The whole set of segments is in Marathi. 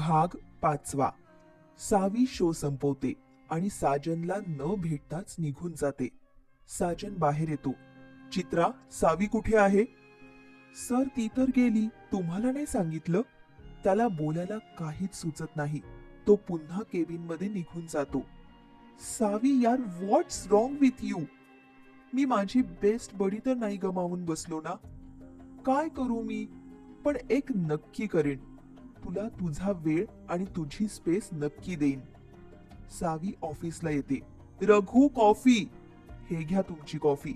भाग पाचवा. सावी शो संपवते आणि साजनला न भेटताच निघून जाते. साजन बाहेर येतो. चित्रा सावी कुठे आहे? सर ती तर गेली. तुम्हाला नाही सांगितलं? त्याला बोलायला काहीच सुचत नाही. तो पुन्हा केबिनमध्ये निघून जातो. सावी यार व्हॉट्स रॉंग विथ यू मी माझी बेस्ट बडी तर नाही गमावून बसलो ना? काय करू मी? पण एक नक्की करेन. तुला तुझा वेळ आणि तुझी स्पेस नक्की देईन. सावी ऑफिसला येते. रघु कॉफी हे घ्या तुमची कॉफी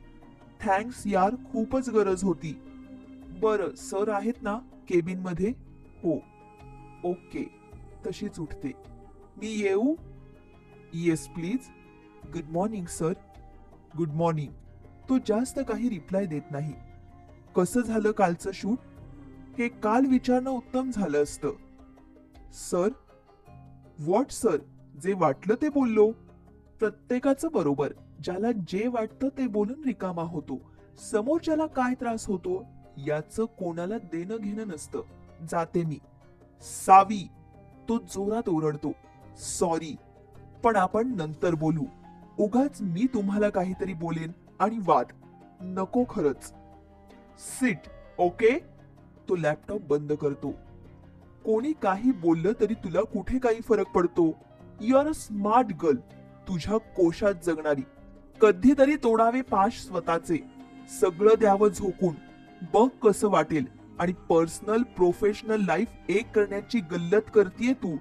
थँक्स यार खूपच गरज होती. बर सर आहेत ना केबिनमध्ये? हो. ओके तशीच उठते. मी येऊ? Yes please good morning sir good morning तो जास्त काही रिप्लाय देत नाही. कसं झालं कालचं शूट हे काल विचारणं उत्तम झालं असतं. Sir what sir? जे वाटलं ते बोललो. प्रत्येकाचं बरोबर. ज्याला जे वाटतं ते बोलून रिकामा होतो. समोरच्याला काय त्रास होतो याचं कोणाला देणं घेणं नसतं. जाते मी. सावी. तो जोरात ओरडतो. सॉरी. पण आपण नंतर बोलू. उगाच मी तुम्हाला काहीतरी बोलेन आणि वाद. नको खरंच. सिट. ओके? तो लॅपटॉप बंद करतो. कोणी काही बोललं तरी तुला कुठे काही फरक पडतो? You are a smart girl तुझ्या कोशात जगणारी. कधीतरी तोडावे पाश स्वतःचे. सगळं द्यावं झोकून. बघ कसं वाटेल. आणि पर्सनल प्रोफेशनल लाईफ एक करण्याची गल्लत करतीये तू.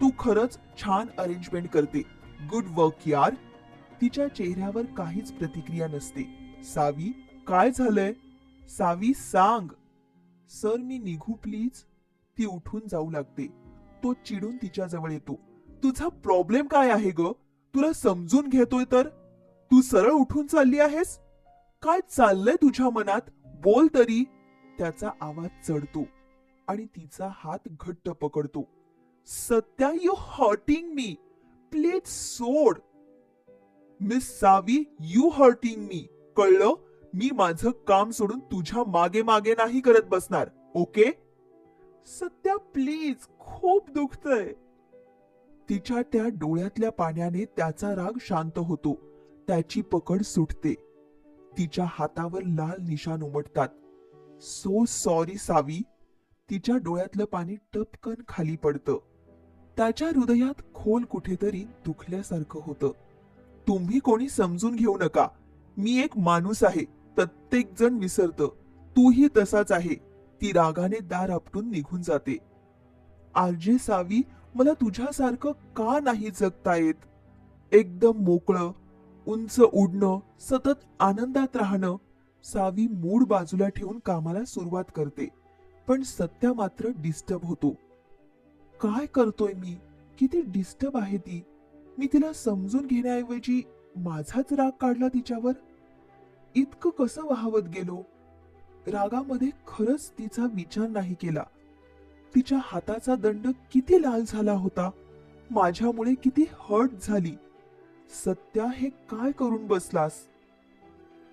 तू खरंच छान अरेंजमेंट करते. गुड वर्क यार. तिच्या चेहऱ्यावर काहीच प्रतिक्रिया नसते. सावी काय झालंय? सावी सांग. सर मी निघू प्लीज. ती उठून जाऊ लागते. तो चिडून तिच्या जवळ येतो. तुझा प्रॉब्लेम काय आहे ग? तुला समजून घेतोय तर? तू सरळ उठून चालली आहेस? काय चाललंय तुझ्या मनात? बोल तरी. त्याचा आवाज चढतो आणि तिचा हात घट्ट पकडतो. Satya you hurting me please सोड. Miss Savi you hurting me कळलं? मी माझं काम सोडून तुझ्या मागे मागे नाही करत बसणार ओके? सध्या प्लीज खूप दुखतय. तिच्या त्या डोळ्यातल्या पाण्याने त्याचा राग शांत होतो त्याची पकड सुटते. तिच्या हातावर लाल निशाण उमटतात. So sorry Savi. तिच्या डोळ्यातलं पाणी टपकन खाली पडतं. त्याच्या हृदयात खोल कुठेतरी दुखल्यासारखं होतं. तुम्ही कोणी समजून घेऊ नका. मी एक माणूस आहे. प्रत्येक जण विसरत. तूही तसाच आहे. ती रागाने दार आपटून निघून जाते. आरजे सावी मला तुझ्यासारखं का नाही जगता येत? एकदम मोकळं उंच उडणं सतत आनंदात राहणं सावी मूड बाजूला ठेवून कामाला सुरुवात करते. पण सत्या मात्र डिस्टर्ब होतो. काय करतोय मी? किती डिस्टर्ब आहे ती? मी तिला समजून घेण्याऐवजी माझाच राग काढला तिच्यावर? इतकं कसं वाहवत गेलो? रागामध्ये खरंच तिचा विचार नाही केला. तिच्या हाताचा दंड किती लाल झाला होता? माझ्यामुळे किती हर्ट झाली. सत्या हे काय करून बसलास?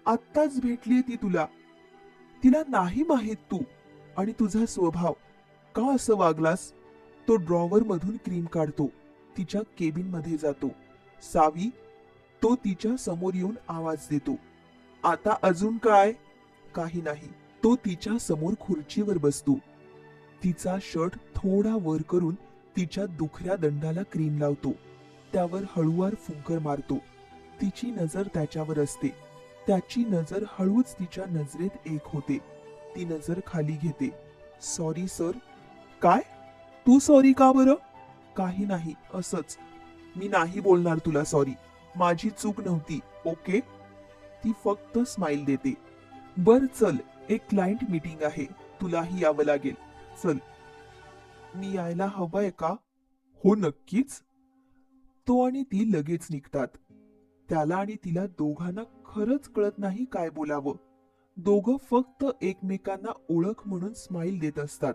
आत्ताच भेटलीये ती तुला. तिला नाही माहीत तू आणि तुझा स्वभाव. का असं वागलास? तो ड्रॉवर मधून क्रीम काढतो. तिच्या केबिनमध्ये जातो. सावी तो तिच्या समोर येऊन आवाज देतो. आता अजून काय? काही नाही. तो तिच्या समोर खुर्चीवर बसतो. तिचा शर्ट थोडा वर करून तिच्या दुखऱ्या दंडाला क्रीम लावतो. त्यावर हळुवार फुंकर मारतो. तिची नजर त्याच्यावर असते. त्याची नजर हळूच तिच्या नजरेत एक होते. ती नजर खाली घेते. Sorry sir. काय? तू सॉरी का बरं? काही नाही असंच. मी नाही बोलणार तुला सॉरी. माझी चूक नव्हती ओके? ती फक्त स्माइल देते. बर चल एक क्लायंट मीटिंग आहे. तुलाही यावं लागेल. चल. मी यायला हवंय का? हो नक्कीच. तो आणि ती लगेच निघतात. त्याला आणि तिला दोघांना खरंच कळत नाही काय बोलावं. दोघं फक्त एकमेकांना ओळख म्हणून स्माइल देत असतात.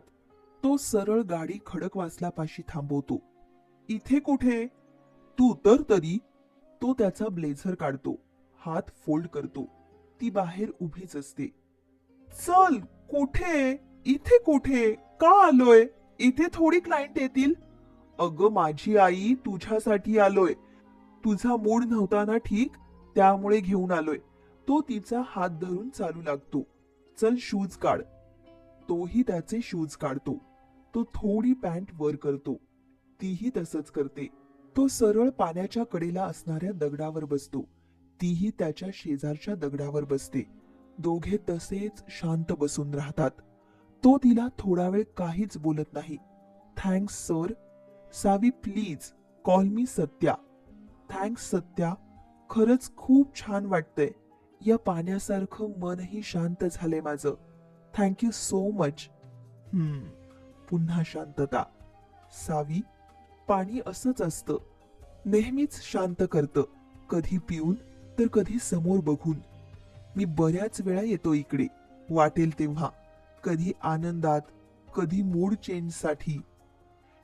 तो सरळ गाडी खडकवासलापाशी थांबवतो. इथे कुठे? तू उतर तरी. तो त्याचा ब्लेझर काढतो. हात फोल्ड करतो. ती बाहेर उभीच असते. चल कुठे? इथे कुठे? का आलोय? इथे थोडी क्लायंट येतील. अगं माझी आई तुझ्यासाठी आलोय. तुझा मूड नव्हता ना ठीक? त्यामुळे घेऊन आलोय. तो तिचा हात धरून चालू लागतो. चल शूज काढ. तोही त्याचे शूज काढतो. तो थोडी पॅन्ट वर करतो. तीही तसंच करते. तो सरळ पाण्याच्या कडेला असणाऱ्या दगडावर बसतो. तीही त्याच्या शेजारच्या दगडावर बसते. दोघे तसेच शांत बसून राहतात. तो तिला थोडा वेळ काहीच बोलत नाही. Thanks sir. Savi please call me Satya. Thanks Satya. खरंच खूप छान वाटतंय. या पाण्यासारखं मनही शांत झालंय माझं. Thank you so much. हम्म पुन्हा शांतता. सावी पाणी असंच असतं. नेहमीच शांत करतं. कधी पिऊन तर कधी समोर बघून. मी बऱ्याच वेळा येतो इकडे वाटेल तेव्हा. कधी आनंदात कधी मूड चेंजसाठी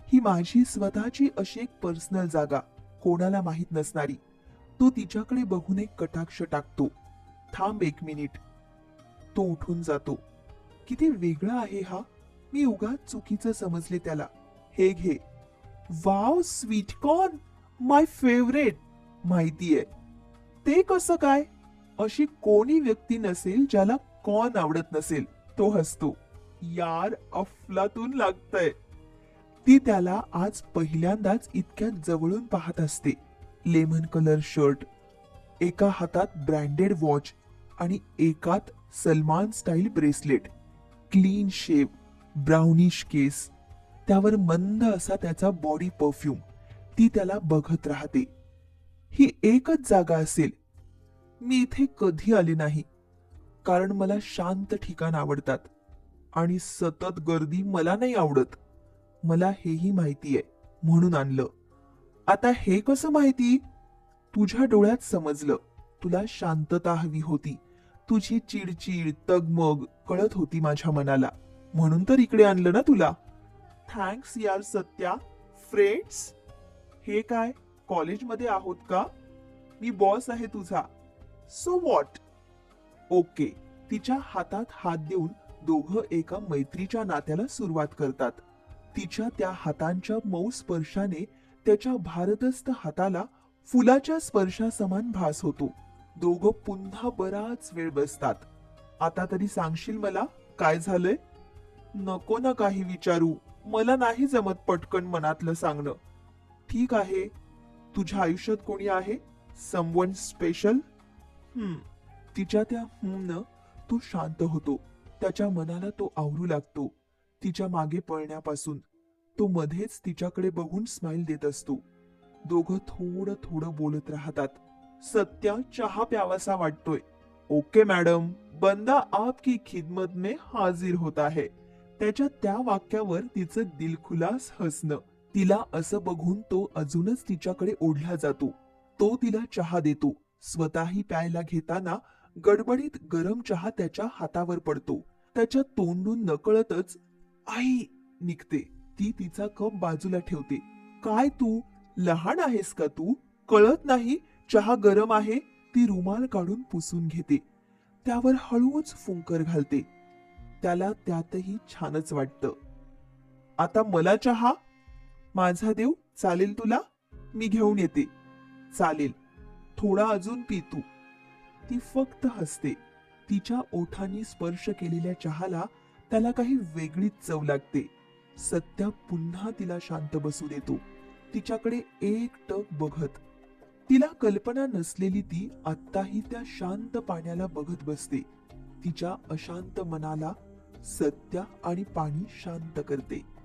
ही माझी स्वतःची अशी एक पर्सनल जागा कोणाला माहीत नसणारी. तो तिच्याकडे बघून एक कटाक्ष टाकतो. थांब एक मिनिट तो उठून जातो. किती वेगळा आहे हा. मी उगाच चुकीचं समजले त्याला. हे घे. Wow sweet corn my favourite माहितीये. ते कसं काय? अशी कोणी व्यक्ती नसेल ज्याला कॉन आवडत नसेल तो हसतो. यार अफलातून लागतय. ती त्याला आज पहिल्यांदाच इतक्या जवळून पाहत असते. लेमन कलर शर्ट एका हातात ब्रँडेड वॉच आणि एकात Salman style bracelet. Clean shave brownish केस. त्यावर मंद असा त्याचा बॉडी परफ्यूम. ती त्याला बघत राहते. ही एकच जागा असेल. मी इथे कधी आले नाही. कारण मला शांत ठिकाण आवडतात. आणि सतत गर्दी मला नाही आवडत. मला हेही माहिती आहे म्हणून आणलं. आता हे कसं माहिती? तुझ्या डोळ्यात समजलं. तुला शांतता हवी होती. तुझी चिडचिड तगमग कळत होती माझ्या मनाला. म्हणून तर इकडे आणलं ना तुला. थँक्स यार सत्या. फ्रेंड्स हे काय? कॉलेजमध्ये आहोत का? मी बॉस आहे तुझा. सो वॉट ओके तिच्या हातात हात देऊन दोघं एका मैत्रीच्या नात्याला सुरुवात करतात. तिच्या त्या हातांच्या मऊ स्पर्शाने त्याच्या भारदस्त हाताला फुलाच्या स्पर्शासमान भास होतो. दोघं पुन्हा बराच वेळ बसतात. आता तरी सांगशील मला काय झालंय? नको ना काही विचारू. मला नाही जमत पटकन मनातलं सांगणं. ठीक आहे. तुझ्या आयुष्यात कोणी आहे? समवन स्पेशल हम्म तिच्या त्या न तो शांत होतो. त्याच्या मनाला तो आवरू लागतो. तिच्यामागे पळण्यापासून. तो मध्येच तिच्याकडे बघून स्माइल देत असतो. दोघं थोडं थोडं बोलत राहतात. सत्या चहा प्यावासा वाटतोय. ओके मॅडम बंदा आपकी खिदमत में हाजीर होता है. त्याच्या त्या वाक्यावर तिचं दिलखुलास हसणं. तिला असं बघून तो अजूनच तिच्याकडे ओढला जातो. तो तिला चहा देतो. स्वतःही प्यायला घेताना गडबडीत गरम चहा त्याच्या हातावर पडतो. त्याच्या तोंडून नकळतच आई निघते. ती तिचा कप बाजूला ठेवते. काय तू? लहान आहेस का तू? कळत नाही. चहा गरम आहे. ती रुमाल काढून पुसून घेते. त्यावर हळूच फुंकर घालते. त्याला त्यातही छानच वाटतं. आता मला चहा? माझा देव चालेल तुला? मी घेऊन येते. चालेल. थोडा अजून पी तू ती फक्त हसते. तिच्या ओठांनी स्पर्श केलेल्या चहाला त्याला काही वेगळीच चव लागते. सत्या पुन्हा तिला शांत बसू देतो. तिच्याकडे एक टक बघत. तिला कल्पना नसलेली ती आत्ताही त्या शांत पाण्याला बघत बसते. तिच्या अशांत मनाला सत्या आणि पाणी शांत करते.